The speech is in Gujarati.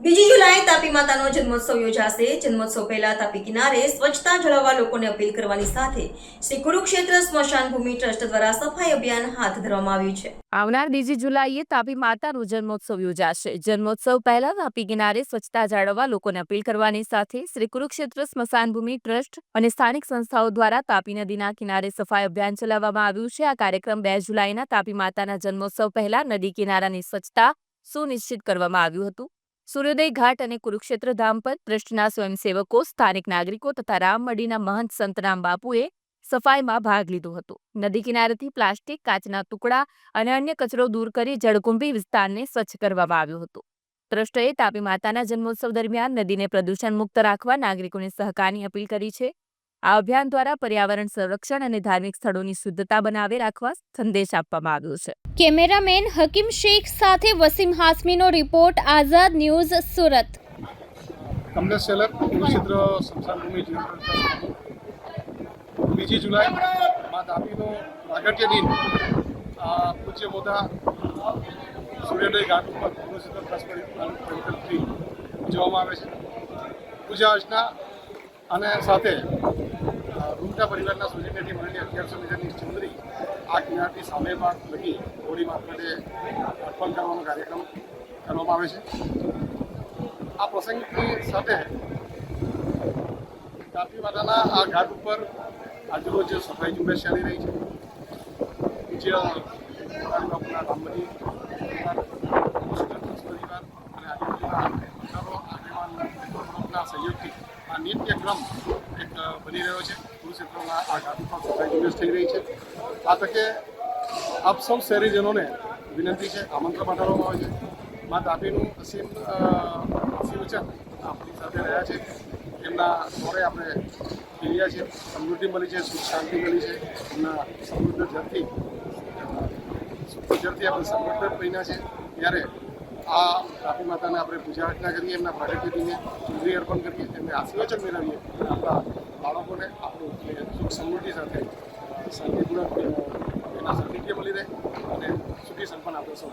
બીજી જુલાઈ તાપી માતાનો જન્મોત્સવ યોજાશે. જન્મોત્સવ પહેલા તાપી કિનારે સ્વચ્છતા જળવવા લોકોને અપીલ કરવાની સાથે શ્રી કુરુક્ષેત્ર સ્મશાન ભૂમિ ટ્રસ્ટ દ્વારા સફાઈ અભિયાન હાથ ધરવામાં આવ્યું છે. આવનાર બીજી જુલાઈએ તાપી માતાનો જન્મોત્સવ યોજાશે. જન્મોત્સવ પહેલા તાપી કિનારે સ્વચ્છતા જાળવવા લોકોને અપીલ કરવાની સાથે શ્રી કુરુક્ષેત્ર સ્મશાન ભૂમિ ટ્રસ્ટ અને સ્થાનિક સંસ્થાઓ દ્વારા તાપી નદીના કિનારે સફાઈ અભિયાન ચલાવવામાં આવ્યું છે. આ કાર્યક્રમ બે જુલાઈના તાપી માતાના જન્મોત્સવ પહેલા નદી કિનારાની સ્વચ્છતા સુનિશ્ચિત કરવામાં આવ્યું હતું. સૂર્યોદય ઘાટ અને કુરુક્ષેત્ર ધામ પર ટ્રસ્ટના સ્વયંસેવકો, સ્થાનિક નાગરિકો તથા રામમડીના મહંત સંતરામ બાપુએ સફાઈમાં ભાગ લીધો હતો. નદી કિનારેથી પ્લાસ્ટિક, કાચના ટુકડા અને અન્ય કચરો દૂર કરી જળકુંભી વિસ્તારને સ્વચ્છ કરવામાં આવ્યો હતો. ટ્રસ્ટએ તાપી માતાના જન્મોત્સવ દરમિયાન નદીને પ્રદૂષણ મુક્ત રાખવા નાગરિકોને સહકારની અપીલ કરી છે. આ અભિયાન દ્વારા પર્યાવરણ સંરક્ષણ અને ધાર્મિક સ્થળોની શુદ્ધતા બનાવી રાખવા સંદેશ આપવામાં આવ્યો છે. કેમેરામેન હકીમ શેખ સાથે વસીમ હાસમીનો રિપોર્ટ આઝાદ ન્યૂઝ સુરત. કમલેશ સેલર કુરુક્ષેત્ર બીજી જુલાઈ માં તાપીનો પ્રાગટ્ય દિન. પૂજ્ય મોદા સૂર્યોદય ઘાટ ઉપર ટ્રસ્ટ ઉજવવામાં આવે છે. પૂજા અર્ચના અને સાથે રૂમટા પરિવારના સુધી મળેલી અગિયારસો મીટરની ચુંદરી આ કિનારથી સામે ભાગ લગી હોળી માટે અર્પણ કરવાનો કાર્યક્રમ કરવામાં આવે છે. આ પ્રસંગની સાથે તાપી માતાના આ ઘાટ ઉપર આજુબાજુ સફાઈ ઝુંબેશ ચાલી રહી છે. બીજા બાપુના રામબલી પરિવાર અને આજુબાજુના આગેવાન સહયોગથી આ નિત્યક્રમ એક બની રહ્યો છે. કુરુક્ષેત્રના આ ઘાટ સોસાયટી ઝુંબેશ થઈ રહી છે. આ તકે આપ સૌ શહેરીજનોને વિનંતી છે આમંત્રણ પાઠવવામાં આવે છે. મા તાપીનું અસીમ અ, આપણી સાથે રહ્યા છે. એમના દોરે આપણે ફેર્યા છે સમૃદ્ધિ મળી છે સુખ શાંતિ મળી છે. એમના સમૃદ્ધ જળથી જળથી આપણે સમૃદ્ધ બન્યા છે. ત્યારે આ તાપી માતાને આપણે પૂજા અર્ચના કરીએ એમના પ્રાગટ્ય દિને ચૂંટણી અર્પણ કરીએ એમને આશીર્વચન મેળવીએ આપણા બાળકોને આપણું સુખ સમૃદ્ધિ સાથે શાંતિપૂર્વક એના સાનિધ્ય મળી રહે અને સુખી સંપન્ન આપણે સૌ